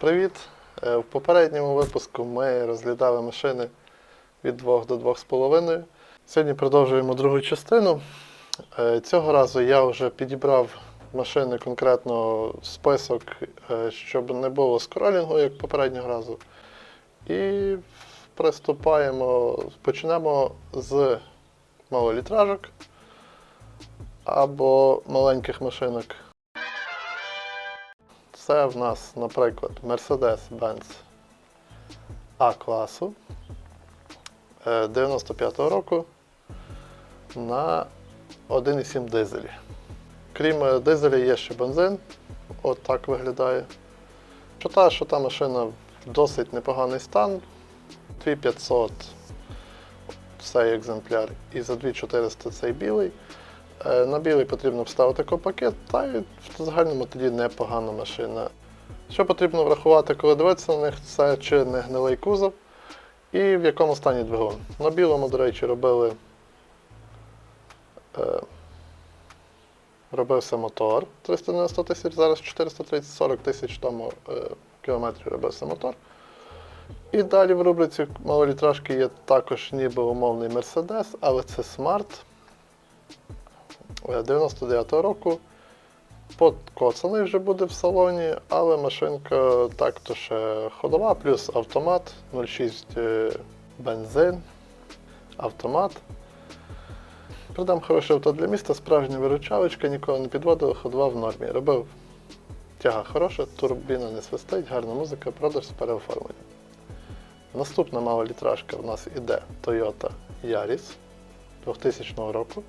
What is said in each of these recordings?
Привіт! Е, В попередньому випуску ми розглядали машини від 2 до 2,5. Сьогодні продовжуємо другу частину. Е, Цього разу я вже підібрав машини конкретно список, е, щоб не було скролінгу, як попереднього разу. І приступаємо, почнемо з малолітражок або маленьких машинок. Це в нас, наприклад, Mercedes-Benz А-класу е, 95-го року на 1,7 дизелі. Крім е, дизеля, є ще бензин. От так виглядає. Що та, що та машина в досить непоганий стан. 2500 цей екземпляр і за 2400 цей білий. Е, На білий потрібно вставити копакет, та й в загальному тоді непогана машина. Що потрібно врахувати, коли дивитися на них, це чи не гнилий кузов і в якому стані двигун. На білому, до речі, робили. Е, робився мотор 390 тисяч, зараз 430 40 тисяч тому е, кілометрів робився мотор. І далі в рубриці малолітражки є також ніби умовний Mercedes, але це Smart. 99-го року. Подкоцаний вже буде в салоні, але машинка так-то ще ходова, плюс автомат, 0,6 е, бензин, автомат. Придам хороше авто для міста, справжня виручалочка, нікого не підводила, ходова в нормі. Робив тяга хороша, турбіна не свистить, гарна музика, продаж з переоформленням. Наступна малолітражка в нас іде Toyota Yaris 2000 року.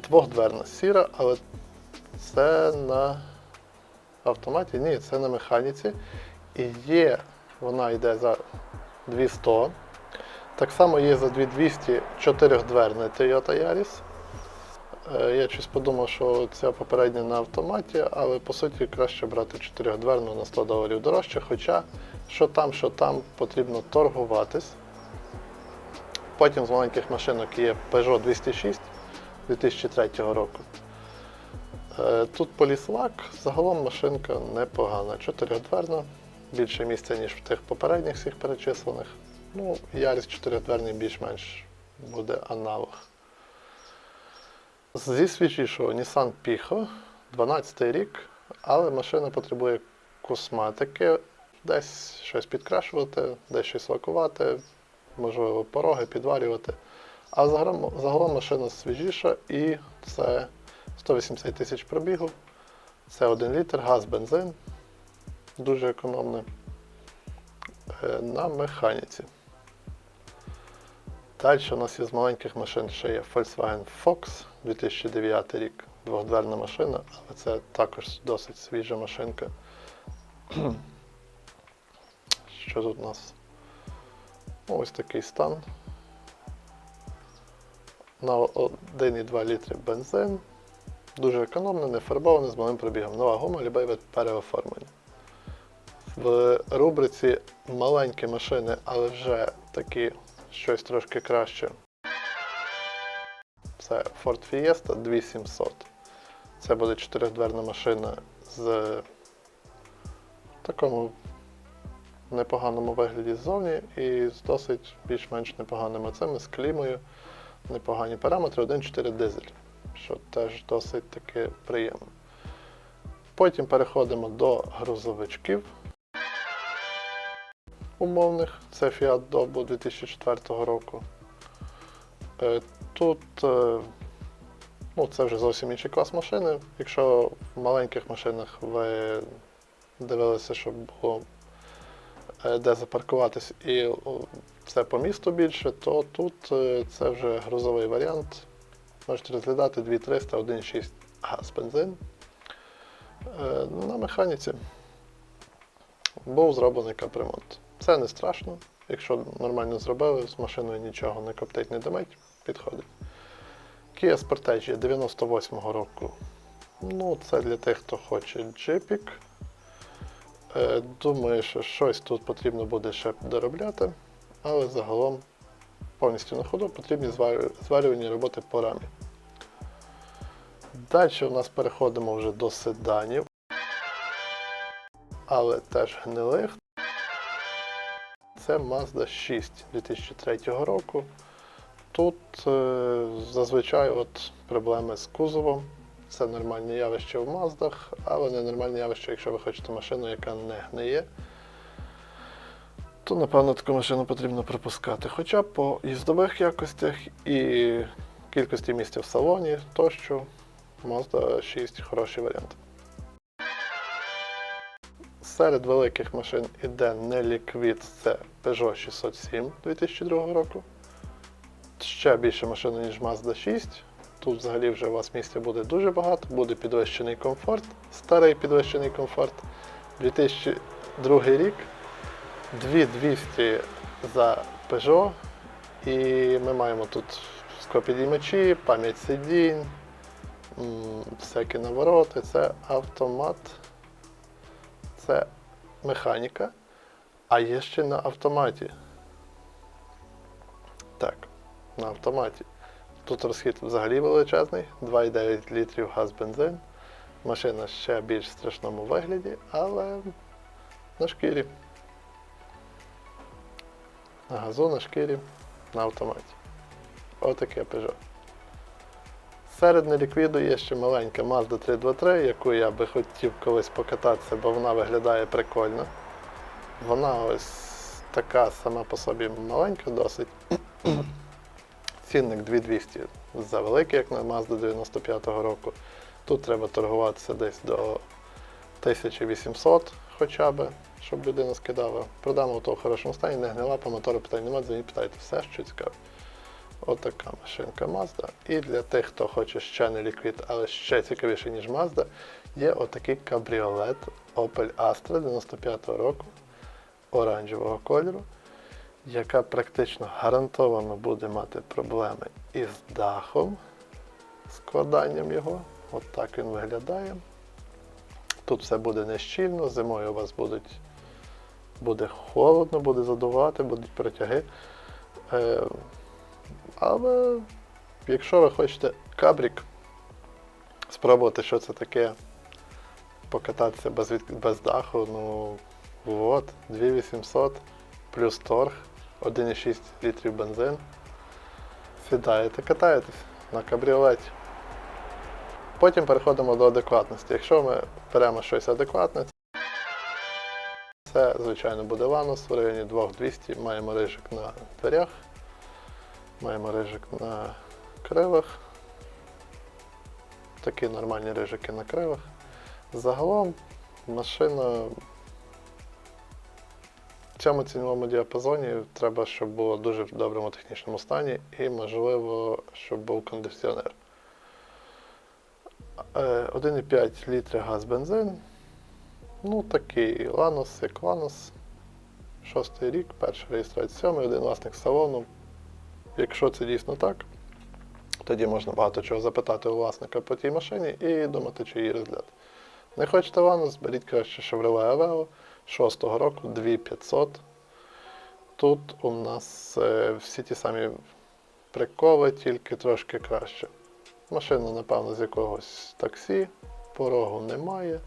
Двохдверна сіра, але це на автоматі, ні, це на механіці. І є, вона йде за 200. Так само є за 2200 чотирьохдверний Toyota Yaris. Е, Я щось подумав, що ця попередня на автоматі, але по суті краще брати чотирьохдверну на 100 доларів дорожче. Хоча що там, що там потрібно торгуватись. Потім з маленьких машинок є Peugeot 206 2003 року. Е, Тут поліслак, загалом машинка непогана. Чотирьохдверна, більше місця, ніж в тих попередніх всіх перечислених. Ну, Яріс чотирьохдверний більш-менш буде аналог. Зі свіжішого Nissan Pico, 12 рік, але машина потребує косметики, десь щось підкрашувати, десь щось лакувати, можливо, пороги підварювати. А загалом, загалом машина свіжіша і це 180 тисяч пробігу. Це 1 літр, газ, бензин. Дуже економний. Е, На механіці. Далі у нас із маленьких машин ще є Volkswagen Fox 2009 рік. Двохдверна машина, але це також досить свіжа машинка. Що тут у нас? Ось такий стан. На 1,2 літри бензин. Дуже економно, не фарбований, з малим пробігом. Нова гума, любий переоформлення. В рубриці маленькі машини, але вже такі щось трошки краще. Це Ford Fiesta 2700. Це буде чотирьохдверна машина з такому непоганому вигляді ззовні і з досить більш-менш непоганими цими, з клімою, непогані параметри, 1.4 дизель, що теж досить таки приємно. Потім переходимо до грузовичків умовних. Це Fiat Dobo 2004 року. Е, Тут е, ну, це вже зовсім інший клас машини. Якщо в маленьких машинах ви дивилися, щоб було де запаркуватись і о, це по місту більше, то тут е, це вже грузовий варіант. Можете розглядати 2300, 1,6 газ бензин. Е, На механіці був зроблений капремонт. Це не страшно. Якщо нормально зробили, з машиною нічого не коптить, не димить, підходить. Kia Sportage 98-го року. Ну, це для тих, хто хоче джипік. Е, Думаю, що щось тут потрібно буде ще доробляти, але загалом повністю на ходу потрібні зварю- зварювальні роботи по рамі. Далі у нас переходимо вже до седанів. але теж гнилих. Це Mazda 6 2003 року. Тут е, зазвичай от проблеми з кузовом. Це нормальне явище в Маздах, але не нормальне явище, якщо ви хочете машину, яка не гниє. То, напевно, таку машину потрібно пропускати. Хоча по їздових якостях і кількості місця в салоні тощо Mazda 6 хороший варіант. Серед великих машин іде не ліквід, це Peugeot 607 2002 року. Ще більше машина, ніж Mazda 6. Тут взагалі вже у вас місця буде дуже багато, буде підвищений комфорт, старий підвищений комфорт. 2002 рік, 2200 за Peugeot. І ми маємо тут склопідіймачі, пам'ять сидінь, всякі навороти, це автомат, це механіка, а є ще на автоматі. Так, на автоматі. Тут розхід взагалі величезний, 2,9 літрів газ бензин. Машина ще більш в страшному вигляді, але на шкірі. На газу, на шкірі, на автоматі. Отаке Peugeot. Серед неліквіду є ще маленька Mazda 323, яку я би хотів колись покататися, бо вона виглядає прикольно. Вона ось така сама по собі маленька досить. Цінник 2200 за великий, як на Mazda 95-го року. Тут треба торгуватися десь до 1800 хоча б, щоб людина скидала. Продам авто в хорошому стані, не гнила, по мотору питань немає, за питайте все, що цікаво. Отака машинка Mazda. І для тих, хто хоче ще не ліквід, але ще цікавіше, ніж Mazda, є отакий кабріолет Opel Astra 95-го року оранжевого кольору, яка практично гарантовано буде мати проблеми із дахом, складанням його. От так він виглядає. Тут все буде нещільно, зимою у вас будуть, буде холодно, буде задувати, будуть протяги. Е, але якщо ви хочете кабрік, спробувати, що це таке, покататися без, без даху, ну от, 2800 плюс торг, 1,6 літрів бензин. Сідаєте, катаєтесь на кабріолеті. Потім переходимо до адекватності. Якщо ми беремо щось адекватне, це, звичайно, буде Ланос в районі 2200. Маємо рижик на дверях, маємо рижик на кривах. Такі нормальні рижики на кривах. Загалом машина цьому ціновому діапазоні треба, щоб було дуже в доброму технічному стані і, можливо, щоб був кондиціонер. Е, 1,5 літри газ бензин. Ну, такий Ланос, як Ланос. Шостий рік, перша реєстрація, сьомий, один власник салону. Якщо це дійсно так, тоді можна багато чого запитати у власника по тій машині і думати, чи її розглядати. Не хочете Ланос, беріть краще Chevrolet Aveo 6-го року 2500. Тут у нас е, всі ті самі приколи, тільки трошки краще. Машина, напевно, з якогось таксі, порогу немає.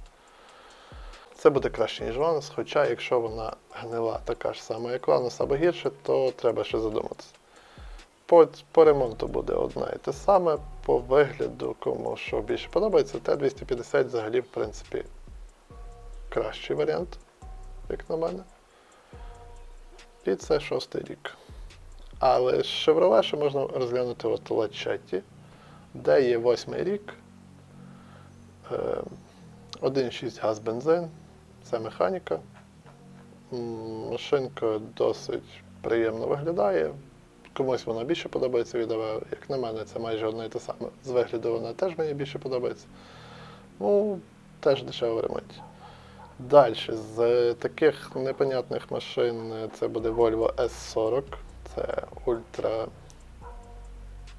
Це буде краще, ніж Ланос, хоча якщо вона гнила така ж сама, як Ланос або гірше, то треба ще задуматися. По, по ремонту буде одне і те саме, по вигляду, кому що більше подобається, Т-250 взагалі, в принципі, кращий варіант, як на мене. І це шостий рік. Але з Chevrolet ще можна розглянути от Лачетті, де є восьмий рік. Е, 1,6 газ бензин, це механіка. Машинка досить приємно виглядає. Комусь вона більше подобається від Aveo. Як на мене, це майже одне і те саме. З вигляду вона теж мені більше подобається. Ну, теж дешево в ремонті. Далі, з таких непонятних машин е, це буде Volvo S40. Це ультра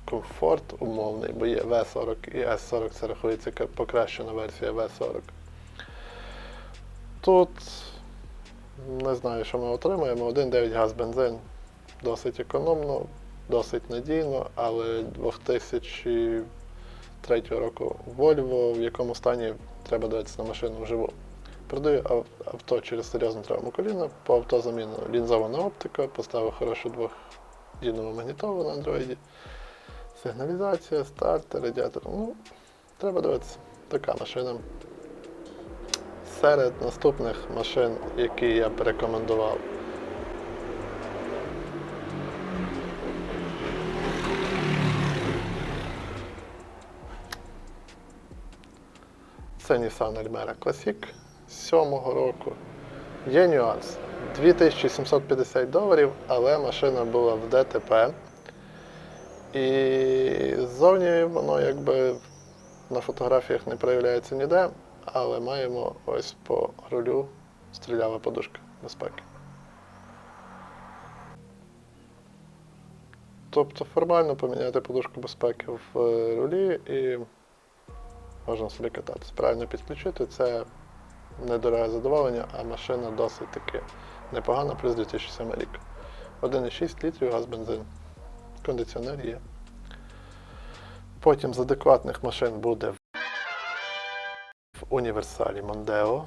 комфорт умовний, бо є V40 і S40 це рахується покращена версія V40. Тут не знаю, що ми отримаємо. 1,9 газ бензин досить економно, досить надійно, але 2003 року Volvo, в якому стані треба дивитися на машину вживу. Продаю авто через серйозну травму коліна, по авто заміну лінзована оптика, поставив хорошу двохдінну магнітолу на андроїді, сигналізація, старт, радіатор. Ну, треба дивитися. Така машина. Серед наступних машин, які я б рекомендував. Це Nissan Almera Classic 7-го року. Є нюанс. 2750 доларів, але машина була в ДТП. І ззовні воно якби на фотографіях не проявляється ніде, але маємо ось по рулю стрілява подушка безпеки. Тобто формально поміняти подушку безпеки в рулі і можна собі кататися. Правильно підключити, це недороге задоволення, а машина досить таки непогана, плюс 2007 рік. 1,6 літрів газ бензин. Кондиціонер є. Потім з адекватних машин буде в універсалі Мондео.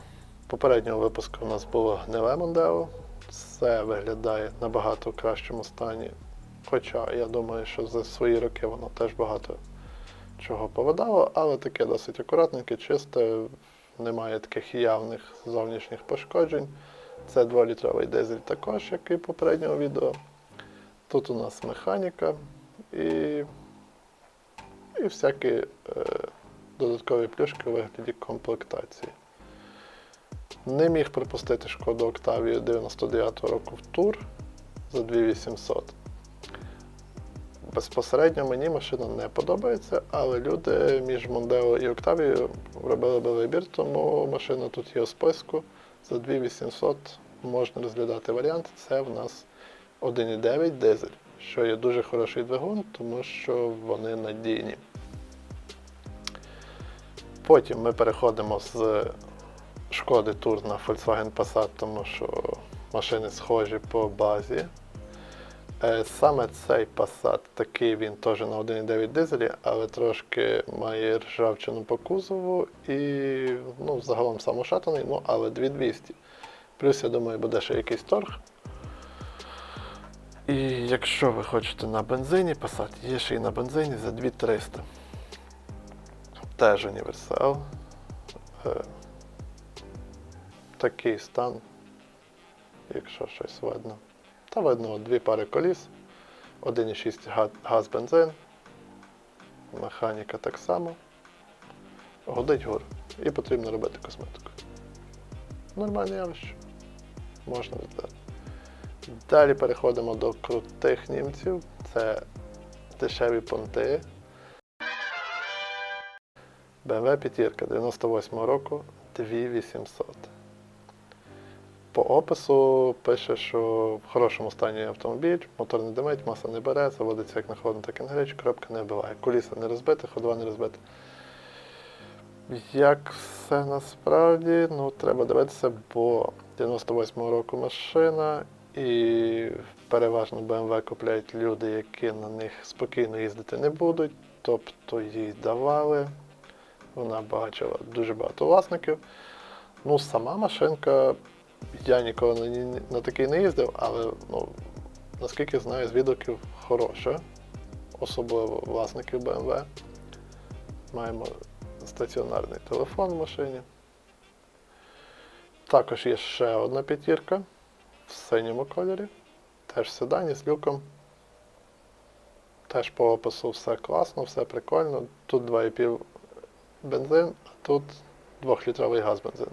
Попереднього випуску у нас було гниле Мондео. Це виглядає набагато в кращому стані. Хоча я думаю, що за свої роки воно теж багато чого повидало, але таке досить акуратненьке, чисте, немає таких явних зовнішніх пошкоджень. Це 2-літровий дизель також, як і попереднього відео. Тут у нас механіка і, і всякі е, додаткові плюшки у вигляді комплектації. Не міг пропустити шкоду Октавію 99 року в тур за 2800. Безпосередньо мені машина не подобається, але люди між Мондео і Октавією робили би вибір, тому машина тут є у списку. За 2800 можна розглядати варіант. Це в нас 1,9 дизель, що є дуже хороший двигун, тому що вони надійні. Потім ми переходимо з Шкоди Тур на Volkswagen Passat, тому що машини схожі по базі. Е, Саме цей Passat, такий він теж на 1,9 дизелі, але трошки має ржавчину по кузову і ну, загалом сам ушатаний, ну але 2200. Плюс, я думаю, буде ще якийсь торг. І якщо ви хочете на бензині Passat, є ще й на бензині за 2300. Теж універсал. Е, Такий стан, якщо щось видно. Та видно дві пари коліс, 1,6 газ бензин, механіка так само. Годить гур. І потрібно робити косметику. Нормальне явище. Можна віддати. Далі переходимо до крутих німців. Це дешеві понти. BMW п'ятірка 98 року 2800. По опису пише, що в хорошому стані автомобіль, мотор не димить, маса не бере, заводиться як на холодно, так і на гарячу, коробка не вбиває. Коліса не розбите, ходова не розбита. Як все насправді, ну треба дивитися, бо 98-го року машина і переважно BMW купляють люди, які на них спокійно їздити не будуть, тобто їй давали. Вона бачила дуже багато власників. Ну, сама машинка, я ніколи на, такий не їздив, але ну, наскільки знаю, з відгуків хороша, особливо власників BMW. Маємо стаціонарний телефон в машині. Також є ще одна п'ятірка в синьому кольорі. Теж седані з люком. Теж по опису все класно, все прикольно. Тут 2,5 бензин, а тут 2-літровий газ бензин.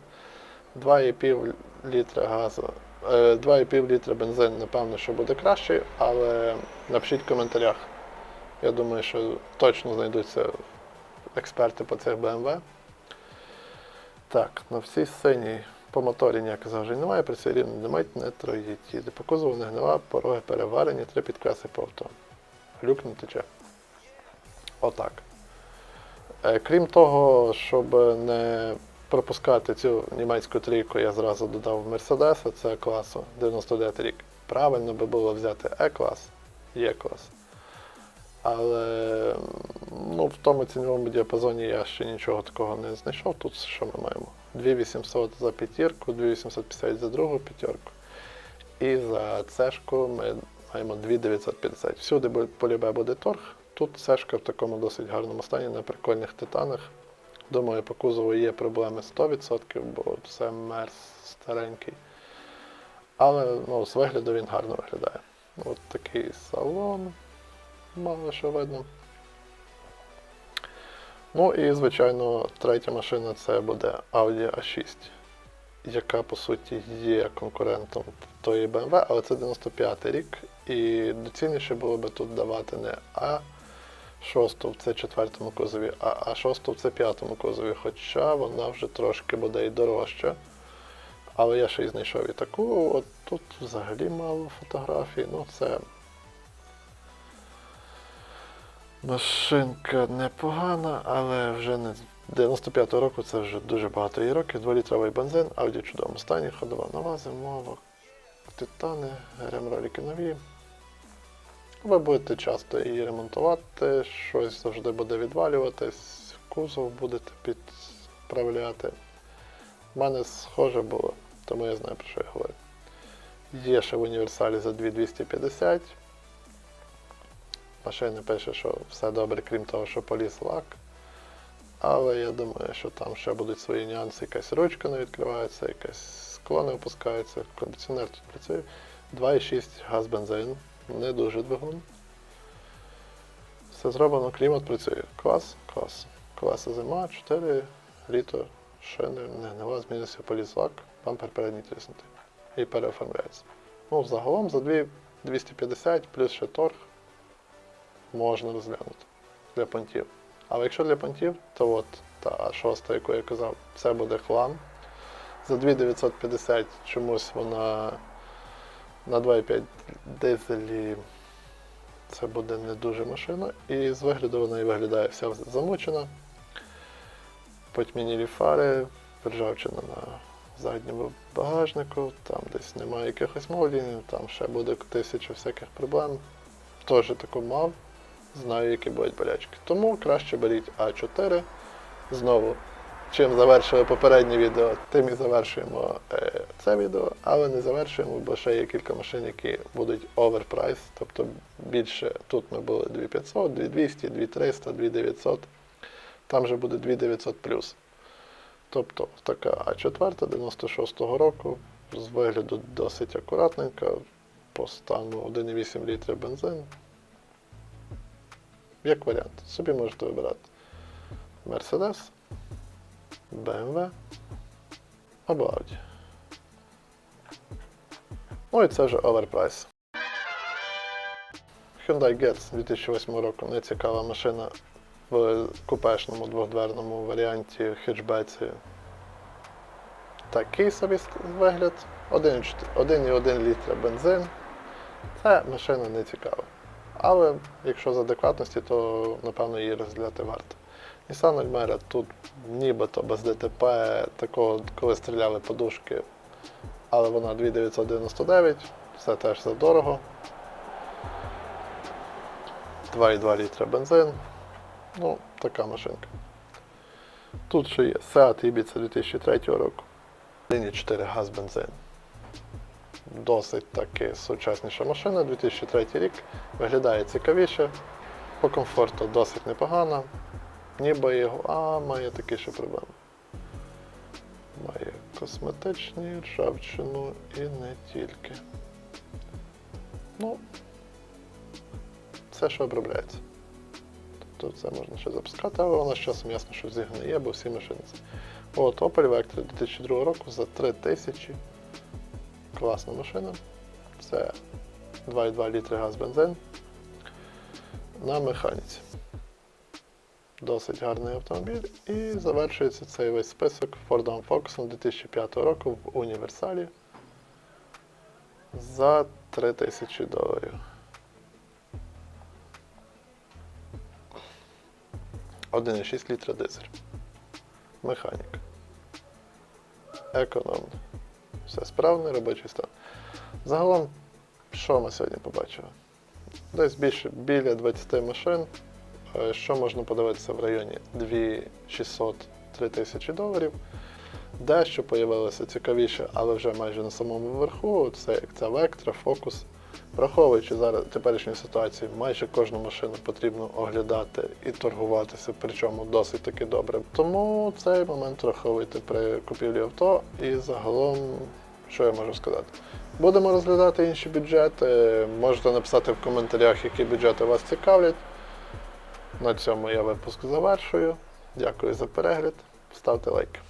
2,5 літра газу. е, 2,5 літра бензин, напевно, що буде краще, але напишіть в коментарях. Я думаю, що точно знайдуться експерти по цих BMW. Так, на всій сцені по моторі ніяких зауважень немає, при цій рівні немає, не троїтіди. По кузову не гнила, пороги переварені, три підкраси по авто. Глюк не тече. Отак. Е, Крім того, щоб не пропускати цю німецьку трійку, я зразу додав Мерседеса, це класу 99 рік. Правильно би було взяти Е-клас, Є-клас. Але ну, в тому ціновому діапазоні я ще нічого такого не знайшов. Тут що ми маємо? 2800 за п'ятірку, 2850 за другу п'ятерку. І за цешку ми маємо 2950. Всюди полюбе буде торг. Тут цешка в такому досить гарному стані на прикольних титанах. Думаю, по кузову є проблеми 100%, бо це мерз старенький. Але ну, з вигляду він гарно виглядає. От такий салон, мало що видно. Ну і, звичайно, третя машина це буде Audi A6, яка по суті є конкурентом тої BMW, але це 95 рік. І доцільніше було би тут давати не А6 в це четвертому кузові, а А6 в це п'ятому кузові, хоча вона вже трошки буде і дорожча. Але я ще й знайшов і таку. От тут взагалі мало фотографій. Ну це машинка непогана, але вже не 95-го року це вже дуже багато її років. Дволітровий бензин, Audi в чудовому стані, ходова нова, зимова, титани, ремроліки нові. Ви будете часто її ремонтувати, щось завжди буде відвалюватись, кузов будете підправляти. У мене схоже було, тому я знаю про що я говорю. Є ще в універсалі за 2250. Машина пише, що все добре, крім того, що поліз лак. Але я думаю, що там ще будуть свої нюанси. Якась ручка не відкривається, якесь скло не опускається, кондиціонер тут працює. 2,6 газ бензин, не дуже двигун. Все зроблено, клімат працює. Клас, клас. Колеса зима, 4 літо, шини, не змінився поліз лак, бампер передній тиснутий. І переоформляється. Ну, загалом за 2 250 плюс ще торг можна розглянути для понтів. Але якщо для понтів, то от та шоста, яку я казав, це буде хлам. За 2950 чомусь вона на 2,5 дизелі це буде не дуже машина. І з вигляду вона і виглядає вся замучена. Потьмянілі фари, ржавчина на задньому багажнику, там десь немає якихось молдінів, там ще буде тисяча всяких проблем. Теж таку мав, знаю, які будуть болячки. Тому краще беріть А4. Знову, чим завершили попереднє відео, тим і завершуємо е, це відео, але не завершуємо, бо ще є кілька машин, які будуть оверпрайс, тобто більше. Тут ми були 2500, 2200, 2300, 2900. Там вже буде 2900 плюс. Тобто така А4 96-го року, з вигляду досить акуратненька, по стану 1,8 літри бензин. Як варіант, собі можете вибирати Mercedes, BMW або Audi. Ну і це вже оверпрайс. Hyundai Getz 2008 року нецікава машина в купешному двохдверному варіанті хетчбеці. Такий собі вигляд. 1,1 літра бензин. Це машина не цікава. Але якщо з адекватності, то напевно її розглядати варто. Nissan Almera тут нібито без ДТП, такого, коли стріляли подушки, але вона 2999, все теж за дорого. 2,2 літра бензин. Ну, така машинка. Тут ще є Seat Ibiza 2003 року. 1,4 газ бензин. Досить таки сучасніша машина, 2003 рік. Виглядає цікавіше. По комфорту досить непогано. Ніби його. А, має такі ще проблеми. Має косметичні, ржавчину і не тільки. Ну, все, що обробляється. Тобто це можна ще запускати, але воно з часом ясно, що зігниє, бо всі машини. От Opel Vectra 2002 року за 3000. Класна машина. Це 2,2 літри газ бензин на механіці. Досить гарний автомобіль. І завершується цей весь список Ford Focus 2005 року в універсалі за 3000 доларів. 1,6 літра дизель. Механіка. Економно. Все справне, робочий стан. Загалом, що ми сьогодні побачили? Десь більше біля 20 машин. Е, Що можна подивитися в районі 2600-3000 доларів. дещо появилося цікавіше, але вже майже на самому верху. Це як ця Vectra, Focus. Враховуючи зараз теперішню ситуацію, майже кожну машину потрібно оглядати і торгуватися, причому досить таки добре. Тому цей момент враховуйте при купівлі авто і загалом, що я можу сказати? Будемо розглядати інші бюджети. Можете написати в коментарях, які бюджети вас цікавлять. На цьому я випуск завершую. Дякую за перегляд. Ставте лайки.